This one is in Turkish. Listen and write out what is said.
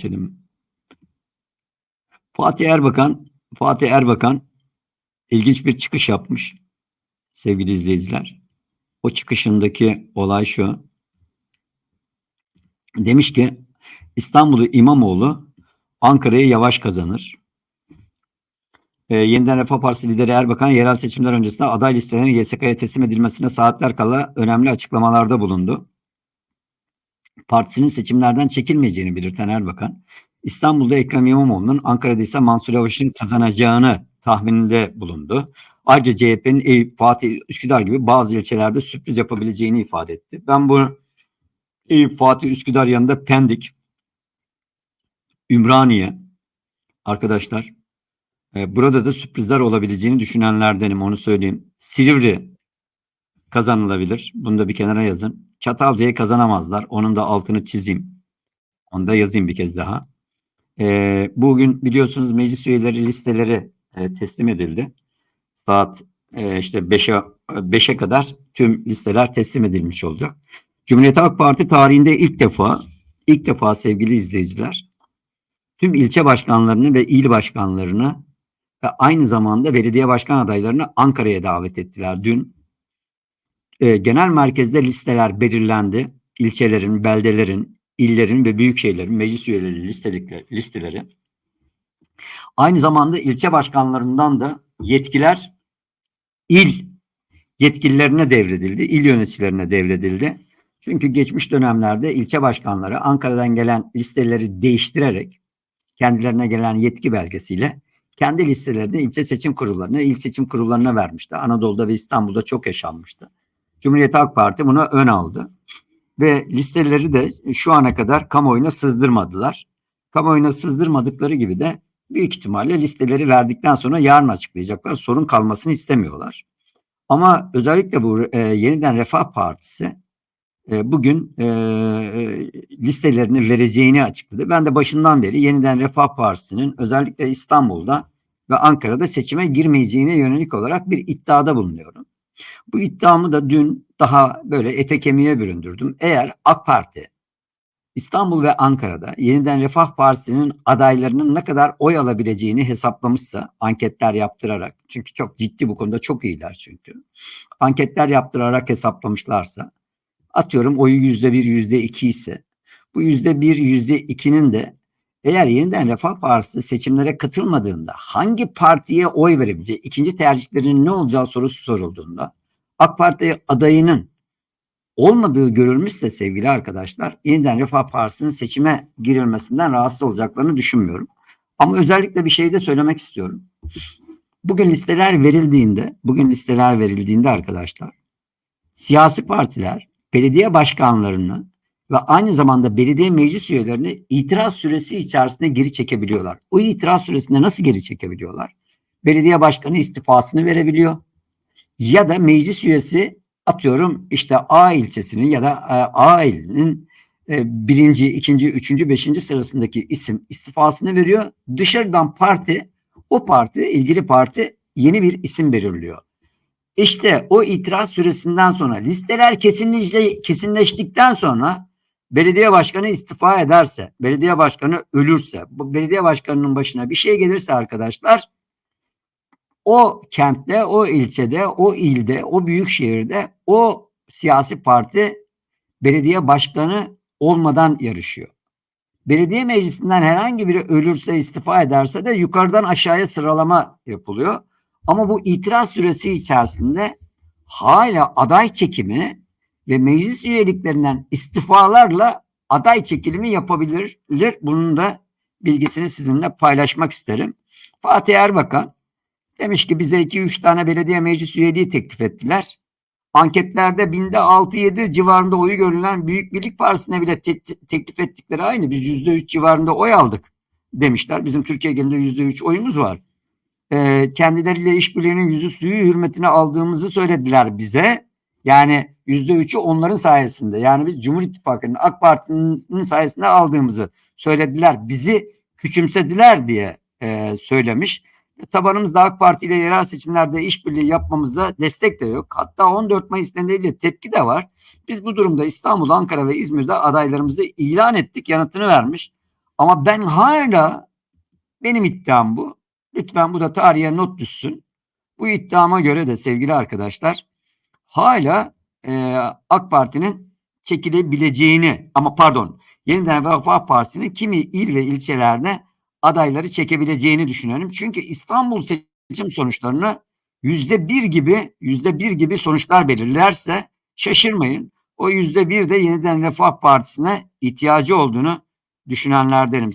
geçelim. Fatih Erbakan, Fatih Erbakan ilginç bir çıkış yapmış sevgili izleyiciler. O çıkışındaki olay şu. Demiş ki İstanbul'u İmamoğlu Ankara'yı yavaş kazanır. Ee, yeniden Refah Partisi lideri Erbakan yerel seçimler öncesinde aday listelerinin YSK'ya teslim edilmesine saatler kala önemli açıklamalarda bulundu. Partisinin seçimlerden çekilmeyeceğini belirten Erbakan, İstanbul'da Ekrem İmamoğlu'nun Ankara'da ise Mansur Yavaş'ın kazanacağını tahmininde bulundu. Ayrıca CHP'nin Eyüp, Fatih, Üsküdar gibi bazı ilçelerde sürpriz yapabileceğini ifade etti. Ben bu Eyüp, Fatih, Üsküdar yanında Pendik, Ümraniye arkadaşlar e, burada da sürprizler olabileceğini düşünenlerdenim onu söyleyeyim. Silivri kazanılabilir. Bunu da bir kenara yazın. Çatalca'yı kazanamazlar. Onun da altını çizeyim. Onu da yazayım bir kez daha. E, bugün biliyorsunuz meclis üyeleri listeleri e, teslim edildi. Saat e, işte 5'e 5'e kadar tüm listeler teslim edilmiş olacak. Cumhuriyet Halk Parti tarihinde ilk defa ilk defa sevgili izleyiciler tüm ilçe başkanlarını ve il başkanlarını ve aynı zamanda belediye başkan adaylarını Ankara'ya davet ettiler dün. E, genel merkezde listeler belirlendi. İlçelerin, beldelerin, illerin ve büyük şehirlerin meclis üyeleri listelikleri, listeleri. Aynı zamanda ilçe başkanlarından da yetkiler il yetkililerine devredildi, il yöneticilerine devredildi. Çünkü geçmiş dönemlerde ilçe başkanları Ankara'dan gelen listeleri değiştirerek kendilerine gelen yetki belgesiyle kendi listelerini ilçe seçim kurullarına, il seçim kurullarına vermişti. Anadolu'da ve İstanbul'da çok yaşanmıştı. Cumhuriyet Halk Parti buna ön aldı. Ve listeleri de şu ana kadar kamuoyuna sızdırmadılar. Kamuoyuna sızdırmadıkları gibi de büyük ihtimalle listeleri verdikten sonra yarın açıklayacaklar. Sorun kalmasını istemiyorlar. Ama özellikle bu e, yeniden Refah Partisi e, bugün e, e, listelerini vereceğini açıkladı. Ben de başından beri yeniden Refah Partisi'nin özellikle İstanbul'da ve Ankara'da seçime girmeyeceğine yönelik olarak bir iddiada bulunuyorum. Bu iddiamı da dün daha böyle ete kemiğe büründürdüm. Eğer AK Parti İstanbul ve Ankara'da yeniden Refah Partisi'nin adaylarının ne kadar oy alabileceğini hesaplamışsa anketler yaptırarak çünkü çok ciddi bu konuda çok iyiler çünkü anketler yaptırarak hesaplamışlarsa atıyorum oyu yüzde bir yüzde iki ise bu yüzde bir yüzde ikinin de eğer yeniden Refah Partisi seçimlere katılmadığında hangi partiye oy verebileceği, ikinci tercihlerinin ne olacağı sorusu sorulduğunda AK Parti adayının olmadığı görülmüşse sevgili arkadaşlar yeniden Refah Partisi'nin seçime girilmesinden rahatsız olacaklarını düşünmüyorum. Ama özellikle bir şey de söylemek istiyorum. Bugün listeler verildiğinde, bugün listeler verildiğinde arkadaşlar siyasi partiler belediye başkanlarını ve aynı zamanda belediye meclis üyelerini itiraz süresi içerisinde geri çekebiliyorlar. O itiraz süresinde nasıl geri çekebiliyorlar? Belediye başkanı istifasını verebiliyor. Ya da meclis üyesi atıyorum işte A ilçesinin ya da e, A ilinin e, birinci, ikinci, üçüncü, beşinci sırasındaki isim istifasını veriyor. Dışarıdan parti, o parti, ilgili parti yeni bir isim belirliyor. İşte o itiraz süresinden sonra listeler kesinleşti, kesinleştikten sonra belediye başkanı istifa ederse, belediye başkanı ölürse, bu belediye başkanının başına bir şey gelirse arkadaşlar o kentte, o ilçede, o ilde, o büyük şehirde o siyasi parti belediye başkanı olmadan yarışıyor. Belediye meclisinden herhangi biri ölürse istifa ederse de yukarıdan aşağıya sıralama yapılıyor. Ama bu itiraz süresi içerisinde hala aday çekimi ve meclis üyeliklerinden istifalarla aday çekilimi yapabilir. Bunun da bilgisini sizinle paylaşmak isterim. Fatih Erbakan demiş ki bize 2-3 tane belediye meclis üyeliği teklif ettiler. Anketlerde binde 6-7 civarında oyu görülen Büyük Birlik Partisi'ne bile te- teklif ettikleri aynı. Biz %3 civarında oy aldık demişler. Bizim Türkiye genelinde %3 oyumuz var e, kendileriyle işbirliğinin yüzü suyu hürmetine aldığımızı söylediler bize. Yani yüzde üçü onların sayesinde. Yani biz Cumhur İttifakı'nın AK Parti'nin sayesinde aldığımızı söylediler. Bizi küçümsediler diye e, söylemiş. Tabanımızda AK Parti ile yerel seçimlerde işbirliği yapmamıza destek de yok. Hatta 14 Mayıs nedeniyle tepki de var. Biz bu durumda İstanbul, Ankara ve İzmir'de adaylarımızı ilan ettik yanıtını vermiş. Ama ben hala benim iddiam bu. Lütfen bu da tarihe not düşsün. Bu iddiama göre de sevgili arkadaşlar hala e, AK Parti'nin çekilebileceğini ama pardon Yeniden Refah Partisi'nin kimi il ve ilçelerde adayları çekebileceğini düşünüyorum. Çünkü İstanbul seçim sonuçlarını yüzde bir gibi yüzde bir gibi sonuçlar belirlerse şaşırmayın. O yüzde bir de Yeniden Refah Partisi'ne ihtiyacı olduğunu düşünenlerdenim.